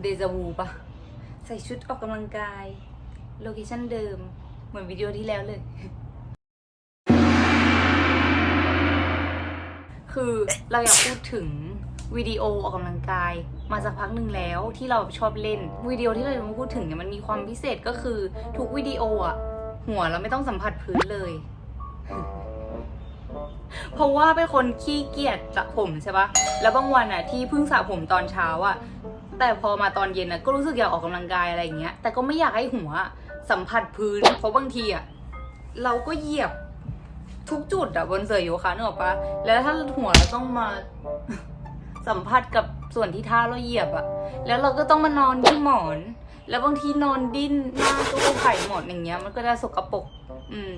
เดจาวูปะใส่ชุดออกกำลังกาย โลเคชั่นเดิม เหมือนวิดีโอที่แล้วเลย คือเราอยากพูดถึงวิดีโอออกกำลังกาย มาสักพักหนึ่งแล้วที่เราชอบเล่นวิดีโอที่เราจะมาพูดถึงเนี่ยมันมีความพิเศษก็คือทุกวิดีโออะหัวเราไม่ต้องสัมผัสพื้นเลย เพราะว่าเป็นคนขี้เกียจสระผมใช่ปะแล้วบางวันอะที่เพิ่งสระผมตอนเช้าอะ แต่พอมาตอนเย็นอะก็รู้สึกอยากออกกำลังกายอะไรอย่างเงี้ย แต่ก็ไม่อยากให้หัวสัมผัสพื้น เพราะบางทีอะเราก็เหยียบทุกจุดอะบนเสื่อโยคะนึกออกปะแล้วถ้าหัวเราต้องมาสัมผัสกับส่วนที่เท้าเราเหยียบอะแล้วเราก็ต้องมานอนที่หมอน แล้วบางทีนอนดิ้นหน้าตู้ไข่หมอนอย่างเงี้ย มันก็จะสกปรกอืม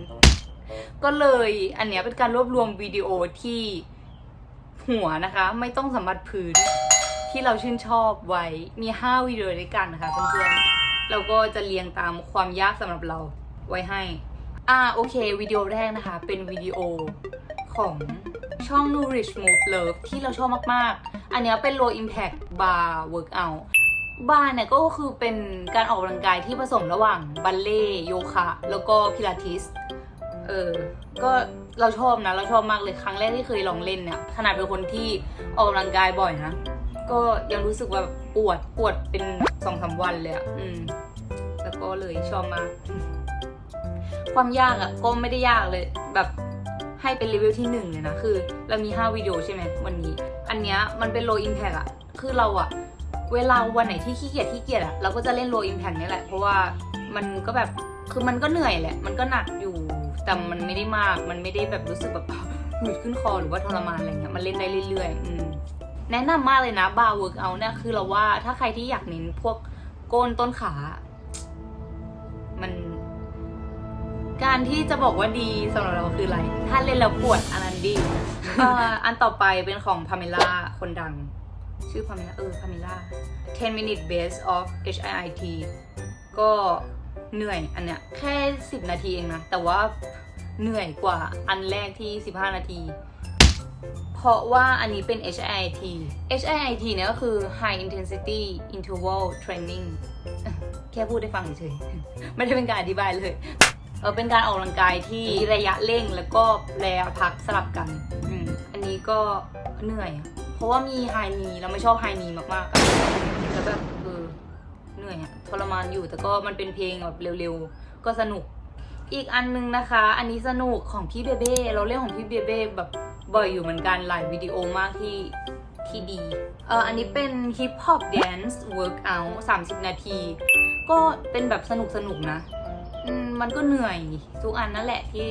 ก็เลยอันเนี้ยเป็นการรวบรวมวิดีโอที่หัวนะคะ ไม่ต้องสัมผัสพื้น ที่เราชื่นชอบไว้ มี 5วิดีโอด้วยกันนะคะเพื่อนๆเราก็จะเรียงตามความยากสำหรับเราไว้ให้ อ่าโอเควิดีโอแรกนะคะ เป็นวิดีโอของช่อง Nourish Move Love ที่เราชอบมากๆ อันนี้เป็น low impact bar workout บาร์เนี่ยก็คือเป็นการออกกำลังกายที่ผสมระหว่างบัลเล่โยคะ แล้วก็พิลาทิส เออ ก็เราชอบนะ เราชอบมากเลยครั้งแรกที่เคยลองเล่นเนี่ย ขนาดเป็นคนที่ออกกำลังกายบ่อยนะ ก็ยังรู้สึกว่าปวดปวดเป็นสองสามวันเลยอะอืม แล้วก็เลยชอบมากความยากอะก็ไม่ได้ยากเลย แบบให้เป็นเลเวลที่หนึ่งเลยนะคือ เรามี 5 วิดีโอใช่ไหมวันนี้ อันเนี้ยมันเป็น low impact อะคือเราอะเวลาวันไหนที่ขี้เกียจขี้เกียจอะเราก็จะเล่น low impact นี่แหละ เพราะว่ามันก็แบบคือมันก็เหนื่อยแหละ มันก็หนักอยู่แต่มันไม่ได้มาก มันไม่ได้แบบรู้สึกแบบหืดขึ้นคอหรือว่าทรมานอะไรเงี้ยมันเล่นได้เรื่อยๆ อืม แนะนำมากเลยนะบาร์เวิร์กเอาเนี่ยคือเราว่าถ้าใครที่อยากเน้นพวกก้นต้นขา มัน การที่จะบอกว่าดีสำหรับเราคืออะไร ถ้าเล่นแล้วปวดอันนั้นดีเอ่ออันต่อไปเป็นของพาเมล่าคนดัง ชื่อพาเมล่าเออพาเมล่า10 minute base of HIIT ก็เหนื่อยอันเนี้ยแค่ 10 นาทีเองนะ แต่ว่าเหนื่อยกว่าอันแรกที่ 15 นาที เพราะว่าอันนี้เป็น HIIT HIIT เนี่ยก็คือ High Intensity Interval Training แค่พูดได้ฟังเฉยๆไม่ได้เป็นการอธิบายเลยเออเป็นการออกกำลังกายที่ระยะเร่งแล้วก็ระยะพักสลับกันอืมอันนี้ก็เหนื่อยอะเพราะว่ามีไฮนีเราไม่ชอบไฮนีมากๆอะแล้วแบบเออเหนื่อยอะทรมานอยู่แต่ก็มันเป็นเพลงแบบเร็วๆ ก็สนุกอีกอันนึงนะคะ อันนี้สนุกของพี่เบเบ้เราเล่นของพี่เบเบ้แบบ บ่อยอยู่เหมือนกันหลายวิดีโอมากที่ที่ดี เอออันนี้เป็น Hip Hop Dance Workout 30 นาที ก็เป็นแบบสนุกสนุกนะมมันก็เหนื่อยทุกอันนั่นแหละที่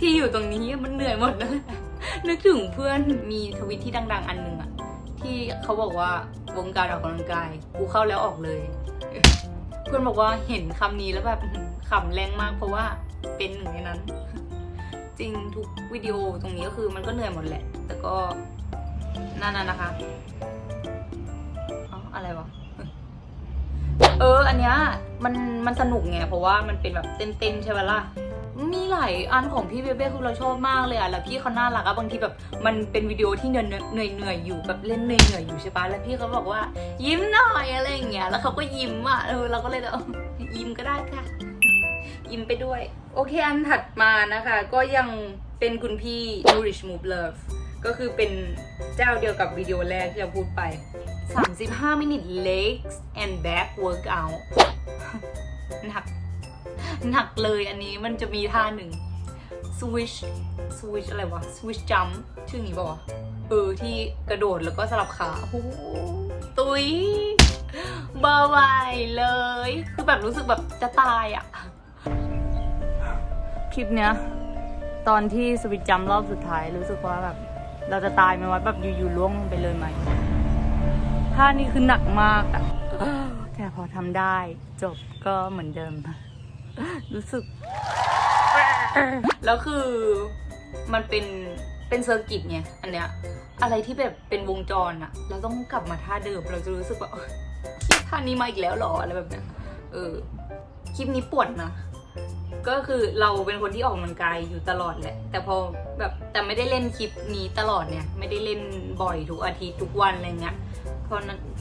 ที่อยู่ตรงนี้มันเหนื่อยหมดนะนึกถึงเพื่อนมีทวิตที่ดัง ๆ อันหนึ่งอะที่เขาบอกว่าวงการออกกำลังกายกูเข้าแล้วออกเลย เพื่อนบอกว่าเห็นคำนี้แล้วแบบขำแรงมากเพราะว่าเป็นหนึ่งในนั้น จริงทุกวิดีโอตรงนี้ก็คือมันก็เหนื่อยหมดแหละ แต่ก็นั่นน่ะนะคะเอ้าอะไรวะ เออ อันเนี้ยมันมันสนุกไง เพราะว่ามันเป็นแบบเต้นๆใช่ไหมล่ะมีหลายอันของพี่เบเบ้คือเราชอบมากเลยอะแล้วพี่เขาน่ารักอะบางทีแบบมันเป็นวิดีโอที่เหนื่อยเหนื่อยเหนื่อยอยู่แบบเล่นเหนื่อยเหนื่อยอยู่ใช่ปะแล้วพี่เขาบอกว่า ยิ้มหน่อยอะไรอย่างเงี้ย แล้วเขาก็ยิ้มอะเออเราก็เลยเออยิ้มก็ได้ค่ะ ยิ้มไปด้วย โอเคอันถัดมานะคะ ก็ยังเป็นคุณพี่ Nourish Move Love ก็คือเป็นเจ้าเดียวกับวิดีโอแรกที่เราพูดไป 35 minute legs and back workout หนัก หนักเลยอันนี้มันจะมีท่าหนึ่ง switch switch อะไรวะ switch jump ชื่ออย่างนี้ป่าวะเออที่กระโดดแล้วก็สลับขาโอ้โหตุยเบาไหวเลย คือแบบรู้สึกแบบจะตายอะ คลิปเนี้ยตอนที่สวิตจัมรอบสุดท้ายรู้สึกว่าแบบเราจะตายไหมวะแบบอยู่ๆล่วงลงไปเลยไหมท่านี้คือหนักมากอะแต่พอทำได้จบก็เหมือนเดิม รู้สึก แล้วคือมันเป็นเป็นเซอร์กิตไงอันเนี้ยอะไรที่แบบเป็นวงจรอะเราต้องกลับมาท่าเดิมเราจะรู้สึกว่าเอ้ยท่านี้มาอีกแล้วหรออะไรแบบเนี้ยเออคลิปนี้ปวดนะ ก็คือเราเป็นคนที่ออกกำลังกายอยู่ตลอดแหละ แต่พอแบบแต่ไม่ได้เล่นคลิปนี้ตลอดเนี่ย ไม่ได้เล่นบ่อยทุกอาทิตย์ทุกวันอะไรเงี้ยพอ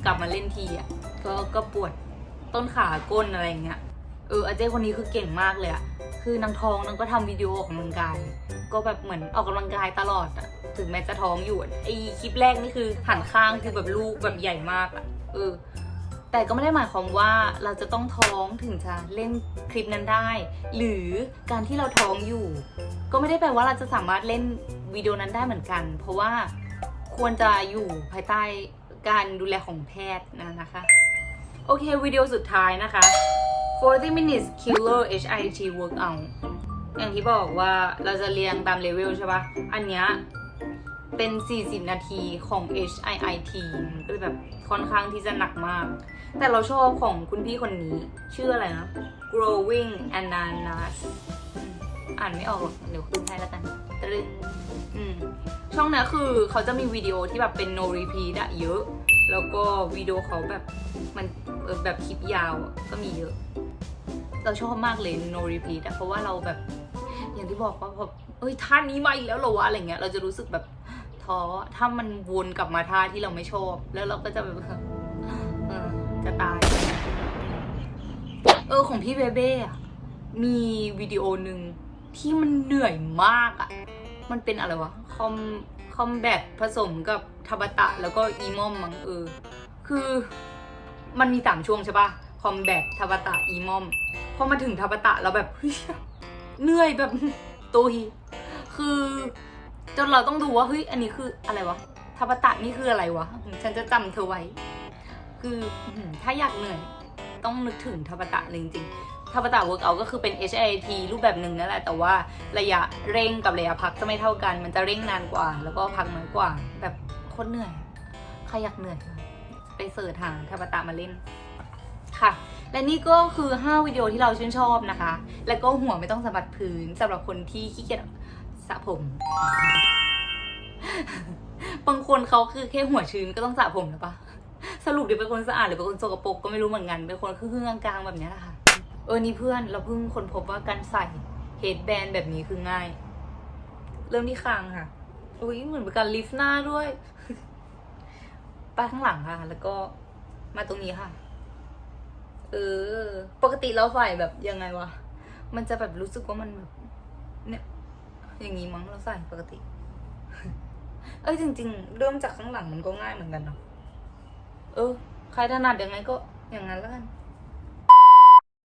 กลับมาเล่นทีอะก็ก็ปวดต้นขาก้นอะไรเงี้ยเอออาเจ้คนนี้คือเก่งมากเลยอะคือนางท้องนางก็ทำวิดีโอออกกำลังกาย ก็แบบเหมือนออกกำลังกายตลอดอะถึงแม้จะท้องอยู่ไอคลิปแรกนี่คือหันข้างคือแบบลูกแบบใหญ่มากอะเออ แต่ก็ไม่ได้หมายความว่าเราจะต้องท้องถึงจะเล่นคลิปนั้นได้ หรือการที่เราท้องอยู่ ก็ไม่ได้แปลว่าเราจะสามารถเล่นวิดีโอนั้นได้เหมือนกัน เพราะว่าควรจะอยู่ภายใต้การดูแลของแพทย์นะนะคะ โอเควิดีโอสุดท้ายนะคะ 40 minutes killer HIIT workout อย่างที่บอกว่าเราจะเรียงตามเลเวลใช่ปะอันเนี้ย เป็น 40 นาทีของ HIIT ก็เลยแบบค่อนข้างที่จะหนักมาก แต่เราชอบของคุณพี่คนนี้ ชื่ออะไรนะ growing ananas อ่านไม่ออกหรอกเดี๋ยวขึ้นให้แล้วกันตรึงช่องนี้คือเขาจะมีวิดีโอที่แบบเป็น no repeat อะเยอะ แล้วก็วิดีโอเขาแบบมันแบบคลิปยาวก็มีเยอะ เราชอบมากเลย no repeat อะเพราะว่าเราแบบอย่างที่บอกว่าพอเอ้ยท่านี้มาอีกแล้วเหรอวะอะไรเงี้ย เราจะรู้สึกแบบ ท้อ ถ้ามันวนกลับมาท่าที่เราไม่ชอบ แล้วเราก็จะแบบเออจะตาย เออของพี่เบเบ้อะมีวิดีโอหนึ่งที่มันเหนื่อยมากอะมันเป็นอะไรวะ คอมคอมแบทผสมกับทบตะแล้วก็อีมอมมั้งเออ คือมันมีสามช่วงใช่ปะคอมแบททบตะอีมอม พอมาถึงทบตะแล้วแบบเหนื่อยแบบตุยคือ จนเราต้องดูว่าเฮ้ยอันนี้คืออะไรวะทาบตะนี่คืออะไรวะฉันจะจำเธอไว้ คือถ้าอยากเหนื่อยต้องนึกถึงทาบตะเลยจริงๆทาบตะเวิร์กเอาก็คือเป็น H I T รูปแบบหนึ่งนั่นแหละแต่ว่าระยะเร่งกับระยะพักจะไม่เท่ากัน มันจะเร่งนานกว่า แล้วก็พักน้อยกว่า แบบคตรเหนื่อยใครอยากเหนื่อยไปเสิร์ชหาทาบตะมาเล่นค่ะและนี่ก็คือ 5 วิดีโอที่เราชื่นชอบนะคะ แล้วก็หัวไม่ต้องสะบัดพื้นสำหรับคนที่ขี้เกียจ สระผม บางคนเขาคือแค่หัวชื้นก็ต้องสระผมหรือปะสรุปเดี๋ยวเป็นคนสะอาดหรือเป็นคนสกปรกก็ไม่รู้เหมือนกัน เป็นคนครึ่งกลางๆแบบนี้แหละค่ะ เออนี่เพื่อนเราเพิ่งคนพบว่าการใส่เฮดแบนแบบนี้คือง่าย เริ่มที่คางค่ะ อุ้ยเหมือนเป็นการลิฟต์หน้าด้วยไปข้างหลังค่ะ แล้วก็มาตรงนี้ค่ะ เออ ปกติเราใส่แบบยังไงวะ มันจะแบบรู้สึกว่ามันแบบเนี่ย อย่างงี้มั้งเราใส่ปกติ เอ้ยจริง ๆ เริ่มจากข้างหลังมันก็ง่ายเหมือนกันเนาะเออใครถนัดยังไงก็อย่างนั้นแล้วกัน